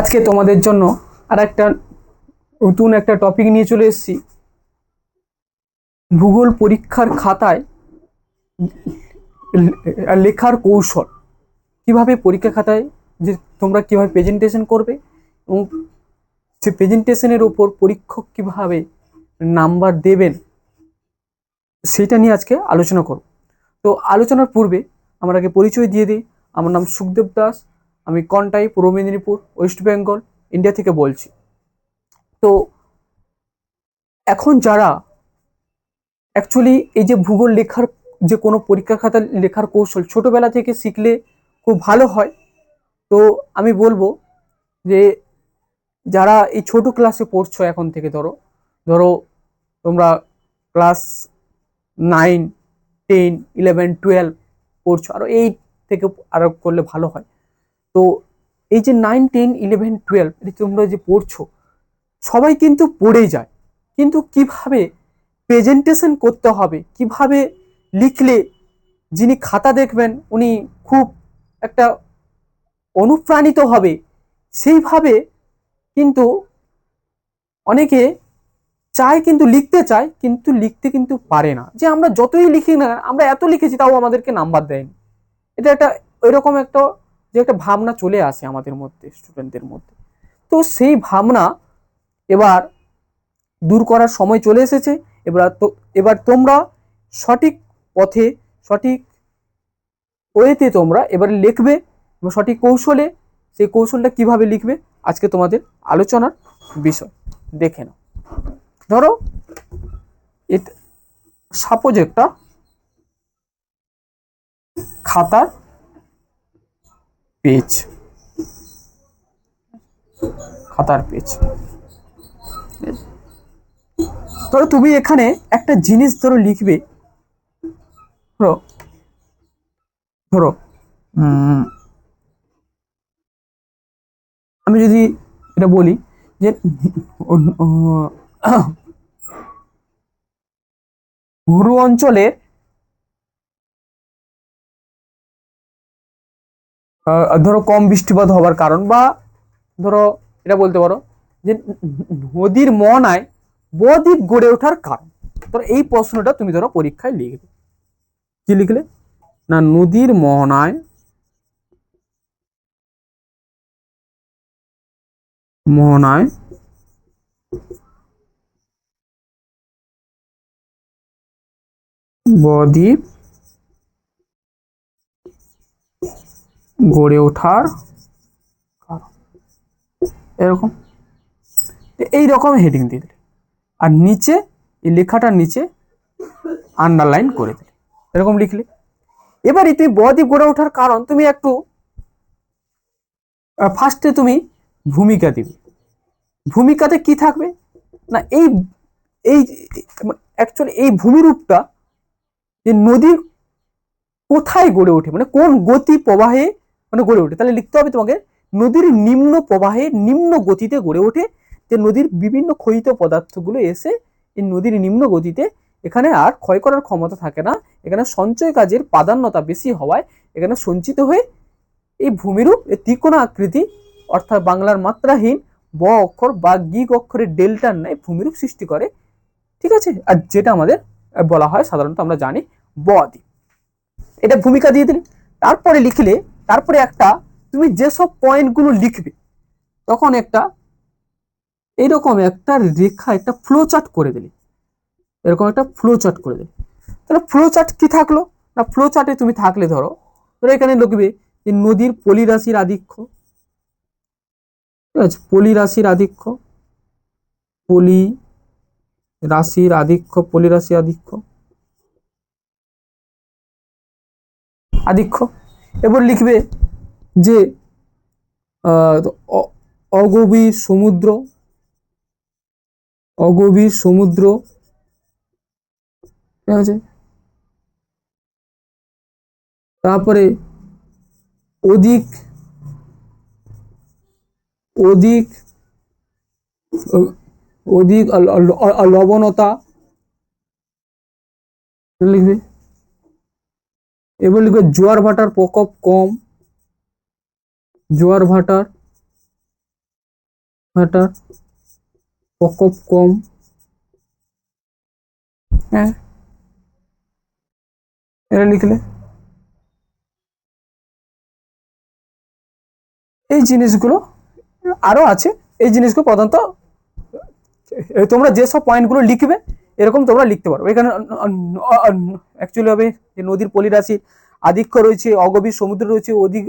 আজকে তোমাদের জন্য আর একটা নতুন একটা টপিক নিয়ে চলে এসেছি। ভূগোল পরীক্ষার খাতায় লেখার কৌশল। কীভাবে পরীক্ষা খাতায় যে তোমরা কীভাবে প্রেজেন্টেশন করবে এবং সে প্রেজেন্টেশনের ওপর পরীক্ষক কীভাবে নাম্বার দেবেন, সেটা নিয়ে আজকে আলোচনা করব। তো আলোচনার পূর্বে আমার আগে পরিচয় দিয়ে দিই। আমার নাম সুখদেব দাস। আমি কন্টাই, পূর্ব মেদিনীপুর, ওয়েস্ট বেঙ্গল, ইন্ডিয়া থেকে বলছি। তো এখন যারা অ্যাকচুয়ালি এই যে ভূগোল লেখার যে কোনো পরীক্ষা খাতা লেখার কৌশল ছোটবেলা থেকে শিখলে খুব ভালো হয়। তো আমি বলব যে যারা এই ছোট ক্লাসে পড়ছো এখন থেকে ধরো ধরো তোমরা class nine, ten, eleven, twelve পড়ছো আরও এইট থেকে আরও করলে ভালো হয়। তো এই যে নাইন টেন ইলেভেন টুয়েলভ এটা তোমরা যে পড়ছো, সবাই কিন্তু পড়ে যায়। কিন্তু কীভাবে প্রেজেন্টেশন করতে হবে, কীভাবে লিখলে যিনি খাতা দেখবেন, উনি খুব একটা অনুপ্রাণিত হবে, সেইভাবে কিন্তু অনেকে চায় কিন্তু লিখতে চায়, কিন্তু লিখতে কিন্তু পারে না। যে আমরা যতই লিখি না আমরা এত লিখেছি, তাও আমাদেরকে নাম্বার দেয়নি। এটা একটা ওইরকম একটা যে একটা ভাবনা চলে আসে আমাদের মধ্যে স্টুডেন্টদের মধ্যে। তো সেই ভাবনা এবার দূর করার সময় চলে এসেছে। এবার তো, এবার তোমরা সঠিক পথে, সঠিক ওয়েতে তোমরা এবার লিখবে এবং সঠিক কৌশলে সেই কৌশলটা কীভাবে লিখবে, আজকে তোমাদের আলোচনার বিষয়। দেখে নাও। ধরো সাপোজ একটা খাতার পেজ খাতার পেজ ধরো তুমি এখানে একটা জিনিস ধরো লিখবে। ধরো। ধরো। আমি যদি এটা বলি যে মরু অঞ্চলে ধরো কম বৃষ্টিপাত হবার কারণ বা ধরো এটা বলতে পারো যে নদীর মনায় বদ্বীপ গড়ে ওঠার কারণ। ধরো এই প্রশ্নটা তুমি ধরো পরীক্ষায় লিখবে। কি লিখলে? না, নদীর মোহনায় মোহনায় বদ্বীপ গড়ে ওঠার কারণ। এরকম। এই রকম হেডিং দিয়ে দিলে। আর নিচে, এই লেখাটার নিচে আন্ডারলাইন করে দিলে। এরকম লিখলে। এবারে তুমি বদ্বীপ গড়ে ওঠার কারণ তুমি একটু ফার্স্টে তুমি ভূমিকা দিবে। ভূমিকাতে কি থাকবে? না, এই এই অ্যাকচুয়ালি এই ভূমিরূপটা যে নদীর কোথায় গড়ে ওঠে মানে কোন গতি প্রবাহে মানে গড়ে ওঠে। তাহলে লিখতে হবে তোমাকে, নদীর নিম্ন প্রবাহে নিম্ন গতিতে গড়ে ওঠে, যে নদীর বিভিন্ন ক্ষয়িত পদার্থগুলো এসে এই নদীর নিম্ন গতিতে এখানে আর ক্ষয় করার ক্ষমতা থাকে না। এখানে সঞ্চয় কাজের প্রাধান্যতা বেশি হওয়ায় এখানে সঞ্চিত হয়ে এই ভূমিরূপ, এই ত্রিকোণ আকৃতি, অর্থাৎ বাংলার মাত্রাহীন ব অক্ষর বা গিগ অক্ষরের ডেল্টার ন্যায় ভূমিরূপ সৃষ্টি করে। ঠিক আছে? আর যেটা আমাদের বলা হয়, সাধারণত আমরা জানি, ব বদ্বীপ এটা ভূমিকা দিয়ে দিলে। তারপরে লিখলে তারপরে একটা তুমি যেসব পয়েন্টগুলো লিখবে, তখন একটা এরকম একটা রেখা, একটা ফ্লো চার্ট করে দিলে। এরকম একটা ফ্লো চার্ট করে দিলে। তাহলে ফ্লো চার্ট কি থাকল? না ফ্লো চার্টে তুমি থাকলে ধরো ধরো এখানে লিখবে যে নদীর পলি রাশির আধিক্য। ঠিক আছে পলি রাশির আধিক্য পলি রাশির আধিক্য পলি রাশি আধিক্য। আধিক্য। এবার লিখবে যে অগভীর সমুদ্র অগভীর সমুদ্র আছে? তারপরে অধিক অধিক অধিক লবণতা লিখবে। এবার লিখবে জোয়ার ভাটার প্রকোপ কম। জোয়ার ভাটার ভাটার প্রকোপ কম। হ্যাঁ। এটা লিখলে? এই জিনিসগুলো আরও আছে। এই জিনিসগুলো প্রধানত তোমরা যেসব পয়েন্টগুলো লিখবে এরকম তোমরা লিখতে পারো। এখানে অ্যাকচুয়ালি হবে যে নদীর পলিরাশির আধিক্য রয়েছে, অগভীর সমুদ্র রয়েছে, অধিক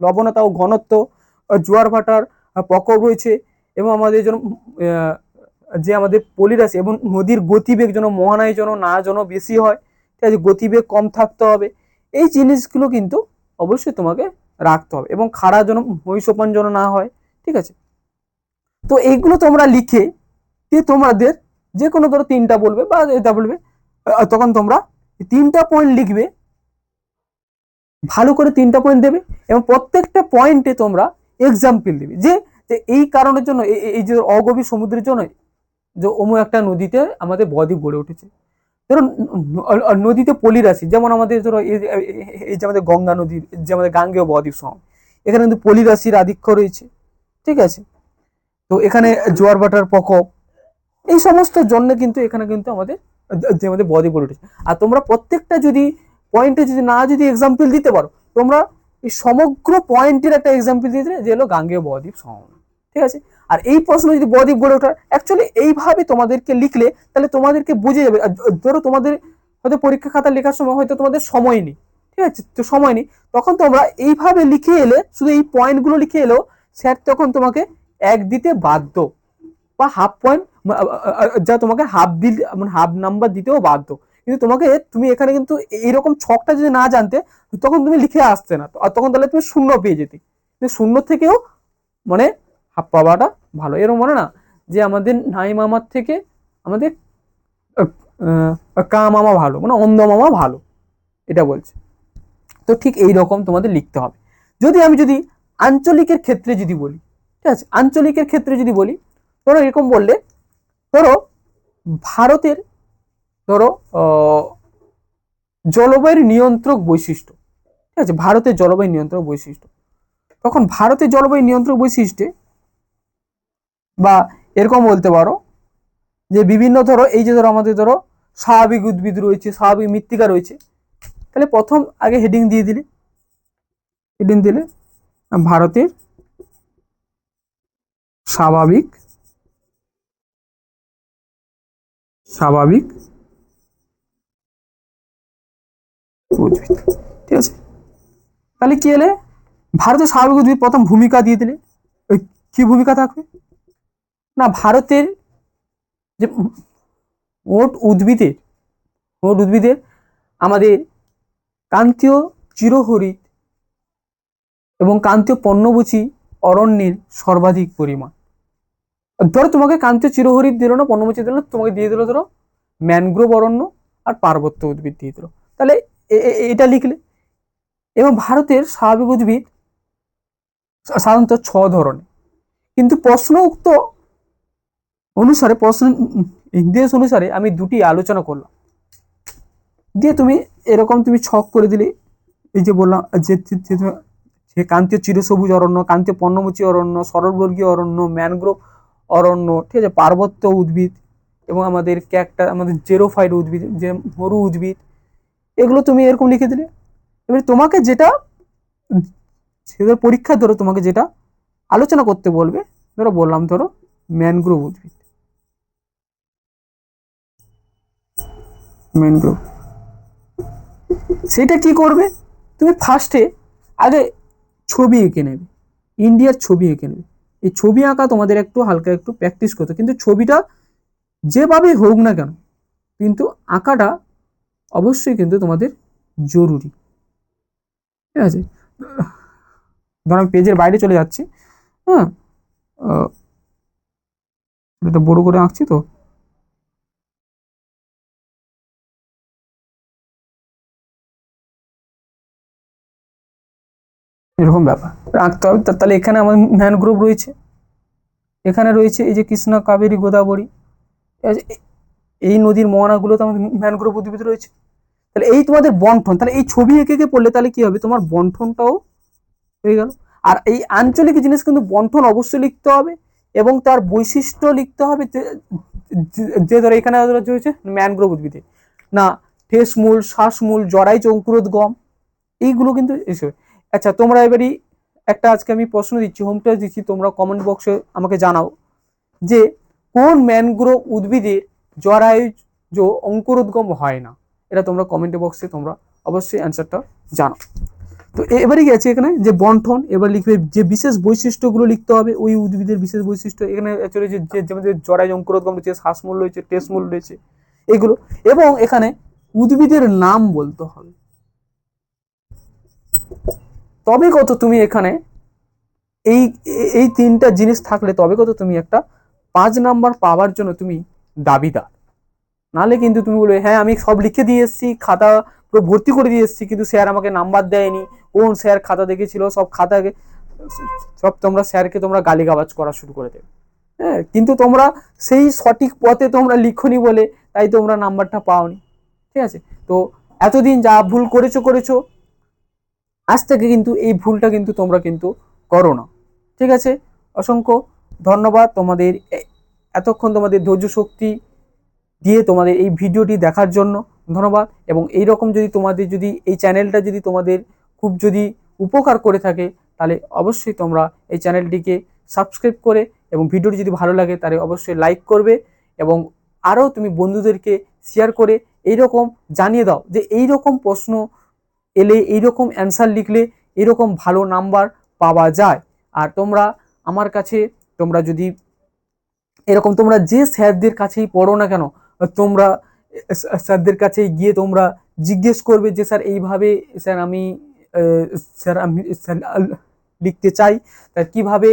লবণতা ও ঘনত্ব, জোয়ার ভাটার প্রকোপ রয়েছে এবং আমাদের যেন যে আমাদের পলিরাশি এবং নদীর গতিবেগ যেন মহানায় যেন না যেন বেশি হয়, ঠিক আছে, গতিবেগ কম থাকতে হবে। এই জিনিসগুলো কিন্তু অবশ্যই তোমাকে রাখতে হবে এবং খাড়া যেন, মহিষোপন যেন না হয়, ঠিক আছে? তো এইগুলো তোমরা লিখে দিয়ে তোমাদের যে কোনো ধরো তিনটা বলবে বা এটা বলবে তখন তোমরা তিনটা পয়েন্ট লিখবে, ভালো করে তিনটা পয়েন্ট দেবে এবং প্রত্যেকটা পয়েন্টে তোমরা এক্সাম্পল দেবে। যে এই কারণের জন্য এই- যে অগভীর সমুদ্রের জন্য, যে অমু একটা নদীতে আমাদের বদ্বীপ গড়ে উঠেছে। ধরো নদীতে পলিরাশি, যেমন আমাদের ধরো এই যে- এই যে আমাদের গঙ্গা নদী যে আমাদের গাঙ্গেয় বদ্বীপ সম এখানে কিন্তু পলিরাশির আধিক্য রয়েছে। ঠিক আছে? তো এখানে জোয়ার ভাটার প্রকোপ এই সমস্ত জন্য কিন্তু এখানে কিন্তু আমাদের, যে আমাদের বডি উঠেছে আর তোমরা প্রত্যেকটা যদি পয়েন্টে যদি না যদি এক্সাম্পল দিতে পারো, তোমরা এই সমগ্র পয়েন্টের একটা এক্সাম্পল দিতে যে হলো গাঙ্গেয় বদ্বীপ সমভূমি ঠিক আছে? আর এই প্রশ্ন যদি বদ্বীপ গড়ে ওঠার অ্যাকচুয়ালি এইভাবে তোমাদেরকে লিখলে, তাহলে তোমাদেরকে বুঝে যাবে। ধরো তোমাদের হয়তো পরীক্ষা খাতা লেখার সময় হয়তো তোমাদের সময় নেই। ঠিক আছে? তো সময় নেই। তখন তোমরা এইভাবে লিখে এলে, শুধু এই পয়েন্টগুলো লিখে এলেও স্যার তখন তোমাকে এক দিতে বাধ্য। বা হাফ পয়েন্ট যা তোমাকে হাফ দিল মানে হাফ নাম্বার দিতেও বাধ্য। কিন্তু তোমাকে, তুমি এখানে কিন্তু এইরকম ছকটা যদি না জানতে, তখন তুমি লিখে আসতে না। আর তখন তাহলে তুমি শূন্য পেয়ে যেতে। শূন্য থেকেও মানে হাফ পাওয়াটা ভালো। এরকম মনে না, যে আমাদের নাই মামার থেকে আমাদের কা মামা ভালো মানে অন্ধ মামা ভালো। এটা বলছে। তো ঠিক এই রকম তোমাদের লিখতে হবে। যদি আমি যদি আঞ্চলিকের ক্ষেত্রে যদি বলি, ঠিক আছে? আঞ্চলিকের ক্ষেত্রে যদি বলি, ধরো এরকম বললে ধরো, ভারতের ধরো জলবায়ুর নিয়ন্ত্রক বৈশিষ্ট্য, ঠিক আছে? ভারতের জলবায়ু নিয়ন্ত্রক বৈশিষ্ট্য। তখন ভারতের জলবায়ু নিয়ন্ত্রক বৈশিষ্ট্যে বা এরকম বলতে পারো যে বিভিন্ন ধরো, এই যে ধরো আমাদের ধরো, স্বাভাবিক উদ্ভিদ রয়েছে, স্বাভাবিক মৃত্তিকা রয়েছে, তাহলে প্রথম আগে হেডিং দিয়ে দিলে। হেডিং দিলে ভারতের স্বাভাবিক স্বাভাবিক। উদ্ভিদ ঠিক আছে? তাহলে কি এলে ভারতের স্বাভাবিক উদ্ভিদ প্রথম ভূমিকা দিয়ে দিলে। ওই কি ভূমিকা থাকবে? না, ভারতের যে মোট উদ্ভিদের মোট উদ্ভিদের আমাদের কান্তীয় চিরহরিত এবং কান্তীয় পণ্যবুচি অরণ্যের সর্বাধিক পরিমাণ। ধরো তোমাকে কান্তীয় চিরহরিত দিল না পণ্যবুচি দিল তোমাকে দিয়ে দিল ধরো ম্যানগ্রোভ অরণ্য আর পার্বত্য উদ্ভিদ দিয়ে দিল। তাহলে এটা লিখলে। এবং ভারতের স্বাভাবিক উদ্ভিদ সাধারণত ছ ধরনের। কিন্তু প্রশ্ন উক্ত অনুসারে, প্রশ্ন দেশ অনুসারে আমি দুটি আলোচনা করলাম। দিয়ে তুমি এরকম তুমি ছক করে দিলে, এই যে বললাম যে কান্তীয় চিরসবুজ অরণ্য কান্তীয় পর্ণমোচী অরণ্য, সরলবর্গীয় অরণ্য, ম্যানগ্রোভ অরণ্য, ঠিক আছে, পার্বত্য উদ্ভিদ এবং আমাদের ক্যাকটা, আমাদের জেরোফাইড উদ্ভিদ, যে মরু উদ্ভিদ, এগুলো তুমি এরকম লিখে দিলে। এবারে তোমাকে যেটা সেদের পরীক্ষা ধরো, তোমাকে যেটা আলোচনা করতে বলবে, ধরো বললাম ধরো ম্যানগ্রোভ উদ্ভিদ। ম্যানগ্রোভ। সেটা কি করবে? তুমি ফার্স্টে আগে ছবি এঁকে নেবে ইন্ডিয়ার ছবি এঁকে নেবে। এই ছবি আঁকা তোমাদের একটু হালকা একটু প্র্যাকটিস করতে কিন্তু ছবিটা যেভাবে হোক না কেন, কিন্তু আঁকাটা অবশ্যই কিন্তু তোমাদের জরুরি। ঠিক আছে? ধর আমি পেজের বাইরে চলে যাচ্ছি হ্যাঁ? এটা বড় করে আঁকছি তো। এরকম ব্যাপার। আঁকতে হবে। তাহলে এখানে আমার ম্যানগ্রোভ রয়েছে। এখানে রয়েছে এই যে কৃষ্ণা, কাবেরী, গোদাবরী। এই নদীর মোহনাগুলোতে আমাদের ম্যানগ্রোভ উদ্ভিদ রয়েছে। তাহলে এই তোমাদের বন্ঠন তাহলে এই ছবি এঁকে এঁকে পড়লে তাহলে কি হবে? তোমার বন্ঠনটাও হয়ে গেল। আর এই আঞ্চলিক জিনিস কিন্তু বন্ঠন অবশ্যই লিখতে হবে এবং তার বৈশিষ্ট্য লিখতে হবে যে ধরো এখানে যে ম্যানগ্রোভ উদ্ভিদে। না, ঠেসমূল, শ্বাসমূল জরাই চঙ্কুরোদ্গম এইগুলো কিন্তু এসে আচ্ছা তোমরা এবারই একটা আজকে আমি প্রশ্ন দিচ্ছি হোম টাচ দিচ্ছি, তোমরা কমেন্ট বক্সে আমাকে জানাও যে কোন ম্যানগ্রোভ উদ্ভিদের জরায়ুজ অঙ্কুরোদ্গম হয় না? এটা তোমরা কমেন্ট বক্সে তোমরা অবশ্যই অ্যান্সারটা জানো তো এবারে গেছে এখানে যে বন্ঠন এবার লিখবে যে বিশেষ বৈশিষ্ট্যগুলো লিখতে হবে, ওই উদ্ভিদের বিশেষ বৈশিষ্ট্য, এখানে অ্যাকচুয়ালি যে যেমন যে জরায়ু অঙ্কুরোদ্গম রয়েছে, শ্বাসমূল রয়েছে টেসমূল রয়েছে, এগুলো। এবং এখানে উদ্ভিদের নাম বলতে হবে। তবে কত তুমি এখানে এই এই তিনটা জিনিস থাকলে তবে কত তুমি একটা পাঁচ নাম্বার পাওয়ার জন্য তুমি দাবিদার। নাহলে কিন্তু তুমি বলবে হ্যাঁ আমি সব লিখে দিয়ে এসেছি, খাতা পুরো ভর্তি করে দিয়ে এসেছি, কিন্তু স্যার আমাকে নাম্বার দেয়নি। কোন স্যার খাতা দেখেছিল? সব খাতাকে, সব তোমরা স্যারকে তোমরা গালিগালাজ করা শুরু করে দেবে। হ্যাঁ কিন্তু তোমরা সেই সঠিক পথে তোমরা লিখনি বলে তাই তোমরা নাম্বারটা পাওনি। ঠিক আছে? তো এতদিন যা ভুল করেছ করেছ আজ থেকে কিন্তু এই ভুলটা কিন্তু তোমরা কিন্তু করো না। ঠিক আছে? অসংখ্য ধন্যবাদ তোমাদের এতক্ষণ তোমাদের ধৈর্য শক্তি দিয়ে তোমাদের এই ভিডিওটি দেখার জন্য ধন্যবাদ। এবং এই রকম যদি তোমাদের যদি এই চ্যানেলটা যদি তোমাদের খুব যদি উপকার করে থাকে, তাহলে অবশ্যই তোমরা এই চ্যানেলটিকে সাবস্ক্রাইব করে এবং ভিডিওটি যদি ভালো লাগে, তাহলে অবশ্যই লাইক করবে এবং আরও তুমি বন্ধুদেরকে শেয়ার করে এই রকম জানিয়ে দাও যে এই রকম প্রশ্ন এলে এই রকম অ্যান্সার লিখলে এরকম ভালো নাম্বার পাওয়া যায়। আর তোমরা আমার কাছে, তোমরা যদি এরকম তোমরা যে স্যারদের কাছেই পড়ো না কেন, তোমরা স্যারদের কাছে গিয়ে তোমরা জিজ্ঞেস করবে যে, স্যার, এইভাবে স্যার আমি স্যার আমি, স্যার লিখতে চাই। তা কীভাবে,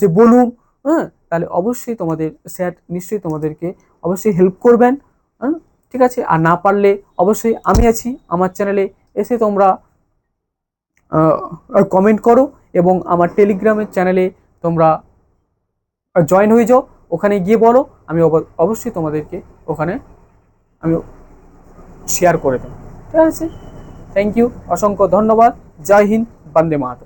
যে বলুন? হ্যাঁ তাহলে অবশ্যই তোমাদের, স্যার নিশ্চয়ই তোমাদেরকে অবশ্যই হেল্প করবেন। হ্যাঁ ঠিক আছে? আর না পারলে অবশ্যই আমি আছি, আমার চ্যানেলে এসে তোমরা কমেন্ট করো এবং আমার টেলিগ্রামের চ্যানেলে তোমরা জয়েন হয়ে যাও। ওখানে গিয়ে বলো, আমি অব- অবশ্যই তোমাদেরকে ওখানে আমি শেয়ার করে দেবো। ঠিক আছে? থ্যাংক ইউ অসংখ্য ধন্যবাদ। জয় হিন্দ, বন্দে মাতরম।